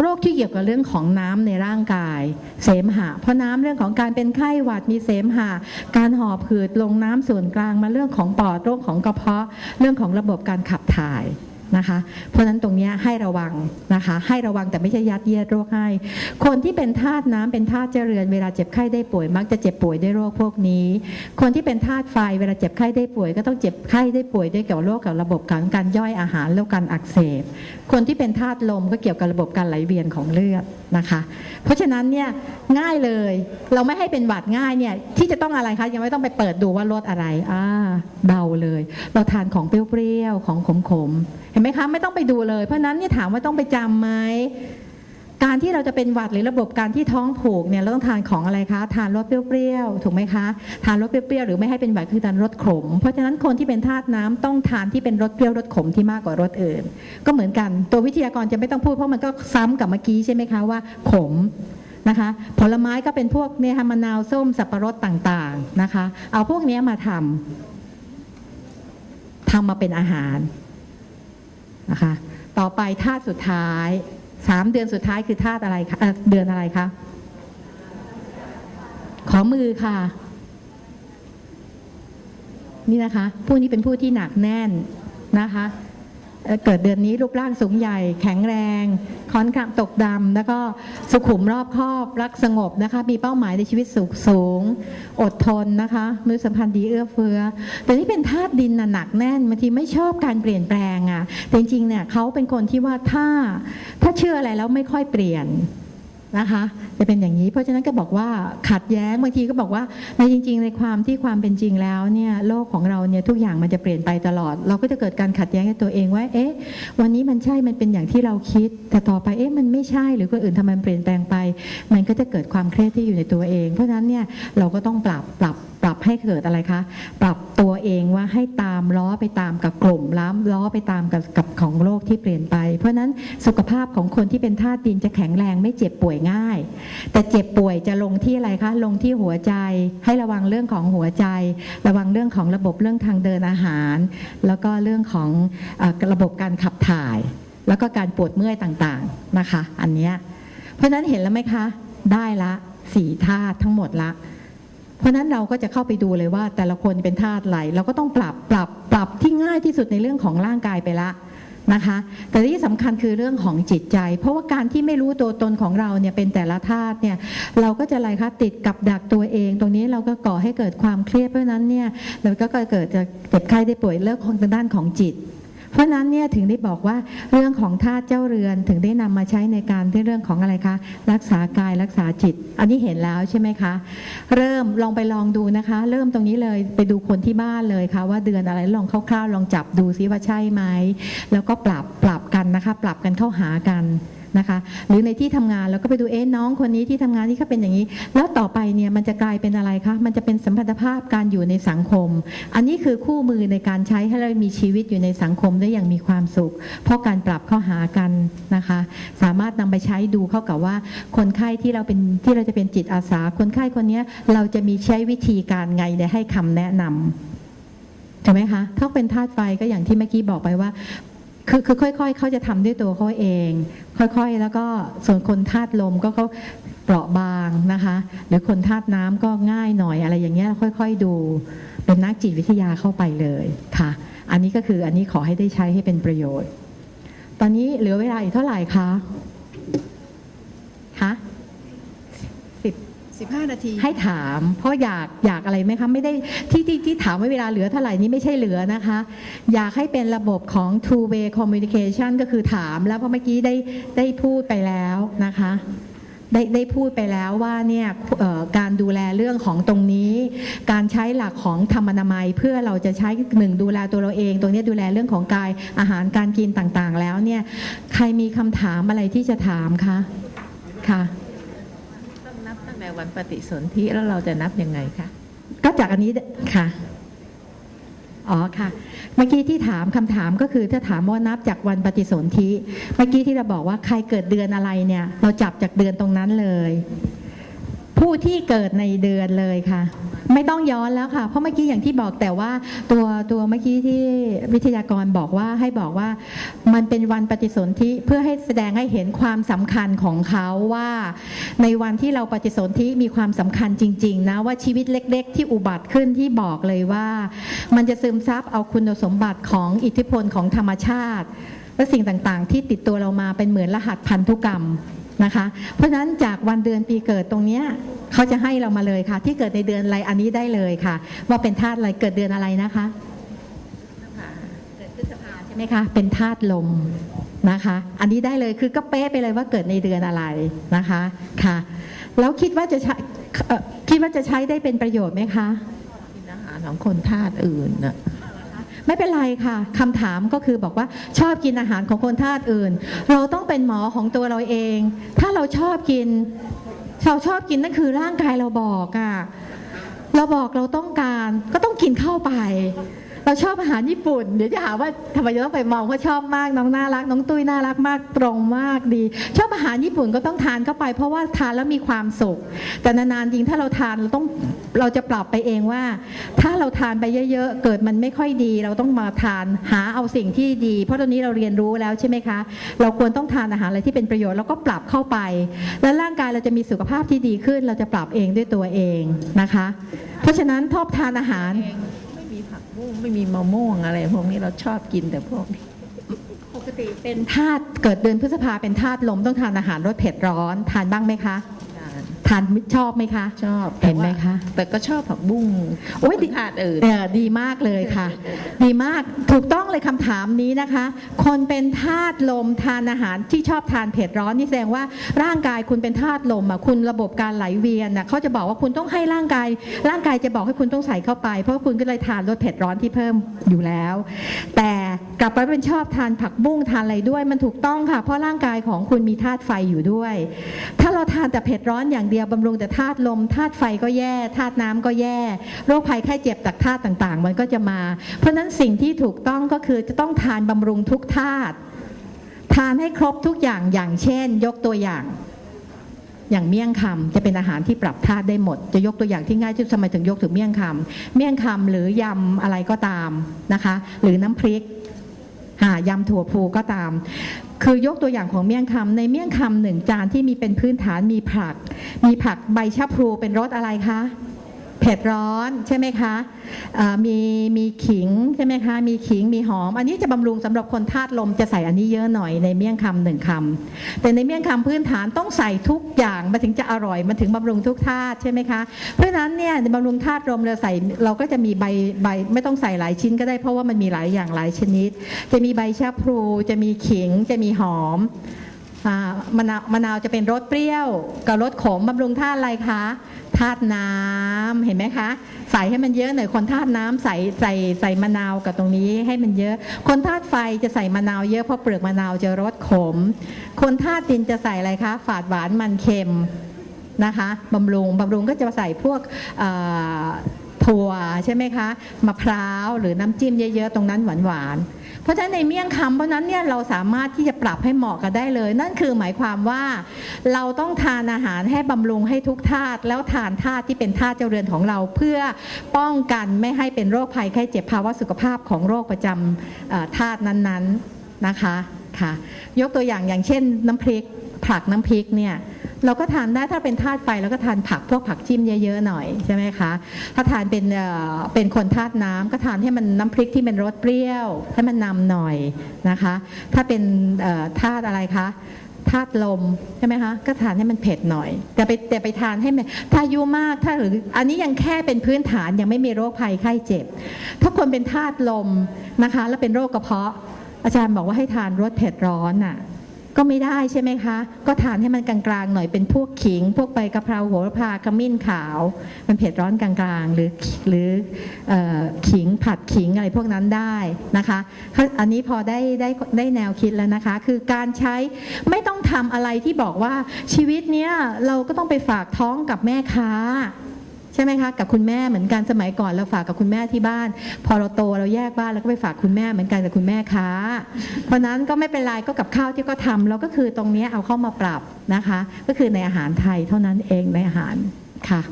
โรคที่เกี่ยวกับเรื่องของน้ำในร่างกาย เสมหะ เพราะน้ำเรื่องของการเป็นไข้หวัดมีเสมหะ การหอบหืดลงน้ำส่วนกลางมาเรื่องของปอดโรคของกระเพาะ เรื่องของระบบการขับถ่าย นะคะ เพราะฉะนั้นตรงนี้ให้ระวังนะคะ ให้ระวังแต่ไม่ใช่ยัดเยียดโรคให้ คนที่เป็นธาตุน้ำเป็นธาตุเจริญเวลาเจ็บไข้ได้ป่วย มักจะเจ็บป่วยด้วยโรคพวกนี้ คนที่เป็นธาตุไฟเวลาเจ็บไข้ได้ป่วย ก็ต้องเจ็บไข้ได้ป่วยด้วยเกี่ยวกับโรคกับระบบการการย่อยอาหารแล้วการอักเสบ คนที่เป็นธาตุลมก็เกี่ยวกับระบบการไหลเวียนของเลือดนะคะ เพราะฉะนั้นเนี่ยง่ายเลยเราไม่ให้เป็นหวัดง่ายเนี่ยที่จะต้องอะไรคะยังไม่ต้องไปเปิดดูว่าลดอะไรอ่าเบาเลย เราทานของเปรี้ยวๆของขมๆเห็นไหมคะไม่ต้องไปดูเลย เพราะนั้นเนี่ยถามว่าต้องไปจำไหมการที่เราจะเป็นหวัดหรือระบบการที่ท้องผูกเนี่ยเราต้องทานของอะไรคะ ทานรสเปรี้ยวๆถูกไหมคะทานรสเปรี้ยวๆหรือไม่ให้เป็นหวัดคือทานรสขม เพราะฉะนั้นคนที่เป็นธาตุน้ำต้องทานที่เป็นรสเปรี้ยวรสขมที่มากกว่ารสอื่น ก็เหมือนกัน ตัววิทยากรจะไม่ต้องพูดเพราะมันก็ซ้ำกับเมื่อกี้ใช่ไหมคะว่าขมนะคะผลไม้ก็เป็นพวกเนี่ยค่ะมะนาวส้มสับปะรดต่างๆนะคะ เอาพวกนี้มาทำทำมาเป็นอาหาร นะคะต่อไปธาตุสุดท้ายสามเดือนสุดท้ายคือธาตุอะไรคะเอ่อเดือนอะไรคะขอมือค่ะ นี่นะคะ ผู้นี้เป็นผู้ที่หนักแน่นนะคะ เกิดเดือนนี้รูปร่างสูงใหญ่แข็งแรง ค้อนข้างตกดำแล้วก็สุขุมรอบคอบรักสงบนะคะ มีเป้าหมายในชีวิตสูงสูง อดทนนะคะมือสัมพันธ์ดีเอื้อเฟื้อ แต่นี่เป็นธาตุดินน่ะหนักแน่นบางทีไม่ชอบการเปลี่ยนแปลงอะแต่จริงๆเนี่ยเขาเป็นคนที่ว่าถ้าถ้าเชื่ออะไรแล้วไม่ค่อยเปลี่ยน นะคะ จะเป็นอย่างนี้ เพราะฉะนั้นก็บอกว่าขัดแย้งบางทีก็บอกว่าในจริง ๆ ในความที่ความเป็นจริงแล้วเนี่ยโลกของเราเนี่ยทุกอย่างมันจะเปลี่ยนไปตลอด เราก็จะเกิดการขัดแย้งกับตัวเองว่าเอ๊ะวันนี้มันใช่มันเป็นอย่างที่เราคิด แต่ต่อไปเอ๊ะมันไม่ใช่หรือคนอื่นทำไมมันเปลี่ยนแปลงไป มันก็จะเกิดความเครียดที่อยู่ในตัวเอง เพราะฉะนั้นเนี่ยเราก็ต้องปรับปรับ ปรับให้เกิดอะไรคะ ปรับตัวเองว่าให้ตามล้อไปตามกับกลุ่มล้ำล้อไปตามกับกับของโลกที่เปลี่ยนไป เพราะฉะนั้นสุขภาพของคนที่เป็นธาตุดินจะแข็งแรงไม่เจ็บป่วยง่าย แต่เจ็บป่วยจะลงที่อะไรคะ ลงที่หัวใจ ให้ระวังเรื่องของหัวใจ ระวังเรื่องของระบบเรื่องทางเดินอาหาร แล้วก็เรื่องของอระบบการขับถ่าย แล้วก็การปวดเมื่อยต่างๆนะคะ อันเนี้ยเพราะฉะนั้นเห็นแล้วไหมคะ ได้ละสี่ธาตุทั้งหมดละ เพราะนั้นเราก็จะเข้าไปดูเลยว่าแต่ละคนเป็นธาตุอะไรเราก็ต้องปรับปรับปรับที่ง่ายที่สุดในเรื่องของร่างกายไปละนะคะแต่ที่สำคัญคือเรื่องของจิตใจ เพราะว่าการที่ไม่รู้ตัวตนของเราเนี่ยเป็นแต่ละธาตุเนี่ยเราก็จะอะไรคะติดกับดักตัวเอง ตรงนี้เราก็ก่อให้เกิดความเครียดเพราะนั้นเนี่ยเราก็เกิดจะเจ็บไข้ได้ป่วยเรื่องของทางด้านของจิต เพราะฉะนั้นเนี่ยถึงได้บอกว่าเรื่องของธาตุเจ้าเรือนถึงได้นำมาใช้ในการที่เรื่องของอะไรคะรักษากายรักษาจิต อันนี้เห็นแล้วใช่ไหมคะ เริ่มลองไปลองดูนะคะ เริ่มตรงนี้เลยไปดูคนที่บ้านเลยค่ะว่าเดือนอะไรลองคร่าวๆลองจับดูซิว่าใช่ไหมแล้วก็ปรับปรับ กันนะคะปรับกันเข้าหากันนะคะหรือในที่ทำงานเราก็ไปดูเอ๊ะน้องคนนี้ที่ทำงานที่เขาเป็นอย่างนี้ แล้วต่อไปเนี่ยมันจะกลายเป็นอะไรคะมันจะเป็นสัมพันธภาพการอยู่ในสังคม อันนี้คือคู่มือในการใช้ให้เรามีชีวิตอยู่ในสังคมได้อย่างมีความสุข เพราะการปรับเข้าหากันนะคะ สามารถนำไปใช้ดูเข้ากับว่า คนไข้ที่เราเป็นที่เราจะเป็นจิตอาสา คนไข้คนนี้เราจะมีใช้วิธีการไงในให้คำแนะนำถูกไหมคะถ้าเป็นธาตุไฟก็อย่างที่เมื่อกี้บอกไปว่า คือคือค่อย ๆ เขาจะทำด้วยตัวเขาเอง ค่อยๆ แล้วก็ส่วนคนธาตุลมก็เขาเปราะบางนะคะ หรือคนธาตุน้ำก็ง่ายหน่อยอะไรอย่างเงี้ยค่อย ๆ ดูเป็นนักจิตวิทยาเข้าไปเลยค่ะ อันนี้ก็คืออันนี้ขอให้ได้ใช้ให้เป็นประโยชน์ ตอนนี้เหลือเวลาอีกเท่าไหร่คะสิบ 15 นาที ให้ถาม เพราะอยากอยากอะไรไหมคะ ไม่ได้ที่ที่ที่ถามว่าเวลาเหลือเท่าไหร่นี้ไม่ใช่เหลือนะคะ อยากให้เป็นระบบของ two way communication ก็คือถามแล้วเพราะเมื่อกี้ได้ได้พูดไปแล้วนะคะได้ได้พูดไปแล้วว่าเนี่ยการดูแลเรื่องของตรงนี้ การใช้หลักของธรรมนามัย เพื่อเราจะใช้หนึ่งดูแลตัวเราเอง ตรงนี้ดูแลเรื่องของกายอาหารการกินต่างๆ แล้วเนี่ยใครมีคำถามอะไรที่จะถามคะค่ะ ในวันปฏิสนธิแล้วเราจะนับยังไงคะก็จากอันนี้ค่ะอ๋อค่ะ เมื่อกี้ที่ถามคำถามก็คือถ้าถามว่านับจากวันปฏิสนธิเมื่อกี้ที่เราบอกว่าใครเกิดเดือนอะไรเนี่ย เราจับจากเดือนตรงนั้นเลย ผู้ที่เกิดในเดือนเลยค่ะ ไม่ต้องย้อนแล้วค่ะ เพราะเมื่อกี้อย่างที่บอกแต่ว่าตัวตัวเมื่อกี้ที่วิทยากรบอกว่าให้บอกว่ามันเป็นวันปฏิสนธิเพื่อให้แสดงให้เห็นความสำคัญของเขาว่า ในวันที่เราปฏิสนธิมีความสำคัญจริง ๆ นะว่าชีวิตเล็ก ๆ ที่อุบัติขึ้นที่บอกเลยว่า มันจะซึมซับเอาคุณสมบัติของอิทธิพลของธรรมชาติ และสิ่งต่างๆ ที่ติดตัวเรามาเป็นเหมือนรหัสพันธุกรรม นะคะ เพราะฉะนั้นจากวันเดือนปีเกิดตรงเนี้ยเขาจะให้เรามาเลยค่ะ ที่เกิดในเดือนอะไรอันนี้ได้เลยค่ะ ว่าเป็นธาตุอะไรเกิดเดือนอะไรนะคะเกิดพฤษภาใช่ไหมคะเป็นธาตุลมนะคะ อันนี้ได้เลยคือก็เป๊ะไปเลยว่าเกิดในเดือนอะไรนะคะค่ะแล้วคิดว่าจะใช้เอ่อคิดว่าจะใช้ได้เป็นประโยชน์ไหมคะกินอาหารของคนธาตุอื่นน่ะ ไม่เป็นไรค่ะคำถามก็คือบอกว่าชอบกินอาหารของคนธาตุอื่น เราต้องเป็นหมอของตัวเราเอง ถ้าเราชอบกินเราชอบกินนั่นคือร่างกายเราบอกอะ่ะเราบอกเราต้องการก็ต้องกินเข้าไป เราชอบอาหารญี่ปุ่น เดี๋ยวจะหาว่าทำไมจะต้องไปมองว่าชอบมากน้องน่ารัก น้องตุ้ยน่ารักมากตรงมากดี ชอบอาหารญี่ปุ่นก็ต้องทานเข้าไป เพราะว่าทานแล้วมีความสุข แต่นานๆจริงถ้าเราทานเราต้องเราจะปรับไปเองว่า ถ้าเราทานไปเยอะๆ เกิดมันไม่ค่อยดี เราต้องมาทานหาเอาสิ่งที่ดี เพราะตอนนี้เราเรียนรู้แล้วใช่ไหมคะ เราควรต้องทานอาหารอะไรที่เป็นประโยชน์แล้วก็ปรับเข้าไป แล้วร่างกายเราจะมีสุขภาพที่ดีขึ้น เราจะปรับเองด้วยตัวเองนะคะ เพราะฉะนั้นชอบทานอาหาร บุ้งไม่มีมะม่วงอะไรพวกนี้เราชอบกินแต่พวกนี้ปกติเป็นธาตุเกิดเดือนพฤษภาเป็นธาตุลมต้องทานอาหารรสเผ็ดร้อน ทานบ้างไหมคะ ทานชอบไหมคะ ชอบเห็นไหมคะ แต่ก็ชอบผักบุ้งโอ้ยขดิองธาตุอื่นเออดีมากเลยค่ะ ดีมากถูกต้องเลยคำถามนี้นะคะ คนเป็นธาตุลมทานอาหารที่ชอบทานเผ็ดร้อนนี่แสดงว่าร่างกายคุณเป็นธาตุลมอะคุณระบบการไหลเวียนน่ะเขาจะบอกว่าคุณต้องให้ร่างกาย ร่างกายจะบอกให้คุณต้องใส่เข้าไป เพราะคุณก็เลยทานรสเผ็ดร้อนที่เพิ่มอยู่แล้ว แต่กลับไปเป็นชอบทานผักบุ้งทานอะไรด้วยมันถูกต้องค่ะ เพราะร่างกายของคุณมีธาตุไฟอยู่ด้วย ถ้าเราทานแต่เผ็ดร้อนอย่างเดียวบำรุงแต่ธาตุลมธาตุไฟก็แย่ธาตุน้ำก็แย่ โรคภัยไข้เจ็บจากธาตุต่างๆ มันก็จะมา เพราะฉะนั้นสิ่งที่ถูกต้องก็คือจะต้องทานบำรุงทุกธาตุทานให้ครบทุกอย่างอย่างเช่น ยกตัวอย่างอย่างเมี่ยงคำจะเป็นอาหารที่ปรับธาตุได้หมด จะยกตัวอย่างที่ง่ายที่สุดทำไมถึงยกถึงเมี่ยงคำเมี่ยงคำหรือยำอะไรก็ตามนะคะ หรือน้ำพริก ยำถั่วพูก็ตาม คือยกตัวอย่างของเมี่ยงคำในเมี่ยงคำหนึ่งจานที่มีเป็นพื้นฐานมีผัก มีผักใบชะพลูเป็นรสอะไรคะ เผ็ดร้อนใช่ไหมคะมีมีขิงใช่ไหมคะ มีขิงมีหอม อันนี้จะบำรุงสำหรับคนธาตุลมจะใส่อันนี้เยอะหน่อยในเมี่ยงคำหนึ่งคำแต่ในเมี่ยงคำพื้นฐานต้องใส่ทุกอย่างมันถึงจะอร่อยมันถึงบำรุงทุกธาตุใช่ไหมคะ เพราะฉะนั้นเนี่ยในบำรุงธาตุลมเราใส่เราก็จะมีใบใบไม่ต้องใส่หลายชิ้นก็ได้เพราะว่ามันมีหลายอย่างหลายชนิด จะมีใบชะพลูจะมีขิงจะมีหอม มะนาวมะนาวจะเป็นรสเปรี้ยวกับรสขมบำรุงธาตุอะไรคะธาตุน้ำเห็นไหมคะ ใส่ให้มันเยอะหน่อยคนธาตุน้ำใส่ใส่ใส่มะนาวกับตรงนี้ให้มันเยอะ คนธาตุไฟจะใส่มะนาวเยอะเพราะเปลือกมะนาวจะรสขม คนธาตุดินจะใส่อะไรคะ ฝาดหวานมันเค็มนะคะบำรุงบำรุงก็จะใส่พวกถั่วใช่ไหมคะมะพร้าวหรือน้ำจิ้มเยอะๆตรงนั้นหวานๆ เพราะฉะนั้นในเมี่ยงคำเพราะนั้นเนี่ยเราสามารถที่จะปรับให้เหมาะกันได้เลย นั่นคือหมายความว่า เราต้องทานอาหารให้บำรุงให้ทุกธาตุแล้วทานธาตุที่เป็นธาตุเจรือนของเราเพื่อป้องกันไม่ให้เป็นโรคภัยไข้เจ็บภาวะสุขภาพของโรคประจำธาตุนั้นๆนะคะค่ะยกตัวอย่างอย่างเช่นน้ำพริกผักน้ำพริกเนี่ย เราก็ทานได้ถ้าเป็นธาตุไฟเราก็ทานผักพวกผักจิ้มเยอะๆหน่อยใช่ไหมคะถ้าทานเป็นเป็นคนธาตุน้ำก็ทานให้มันน้ำพริกที่เป็นรสเปรี้ยว ให้มันนำหน่อยนะคะ ถ้าเป็นธาตุอะไรคะธาตุลมใช่ไหมคะก็ทานให้มันเผ็ดหน่อย แต่ไปแต่ไปทานให้มันถ้ายุมากถ้าหรืออันนี้ยังแค่เป็นพื้นฐานยังไม่มีโรคภัยไข้เจ็บ ถ้าคนเป็นธาตุลมนะคะ แล้วเป็นโรคกระเพาะ อาจารย์บอกว่าให้ทานรสเผ็ดร้อนน่ะ ก็ไม่ได้ใช่ไหมคะ ก็ทานให้มันกลางๆหน่อยเป็นพวกขิง พวกใบกะเพราโหระพาขมิ้นขาว มันเผ็ดร้อนกลางๆ หรือหรือเออขิงผัดขิงอะไรพวกนั้นได้นะคะ อันนี้พอได้ได้ได้แนวคิดแล้วนะคะ คือการใช้ไม่ต้องทำอะไรที่บอกว่าชีวิตเนี้ยเราก็ต้องไปฝากท้องกับแม่ค้า ใช่ไหมคะกับคุณแม่เหมือนกันสมัยก่อนเราฝากกับคุณแม่ที่บ้าน พอเราโตเราแยกบ้านเราก็ไปฝากคุณแม่เหมือนกันกับคุณแม่ค้า เพราะนั้นก็ไม่เป็นไรก็กับข้าวที่ก็ทำเราก็คือตรงนี้เอาเข้ามาปรับนะคะ ก็คือในอาหารไทยเท่านั้นเองในอาหารค่ะ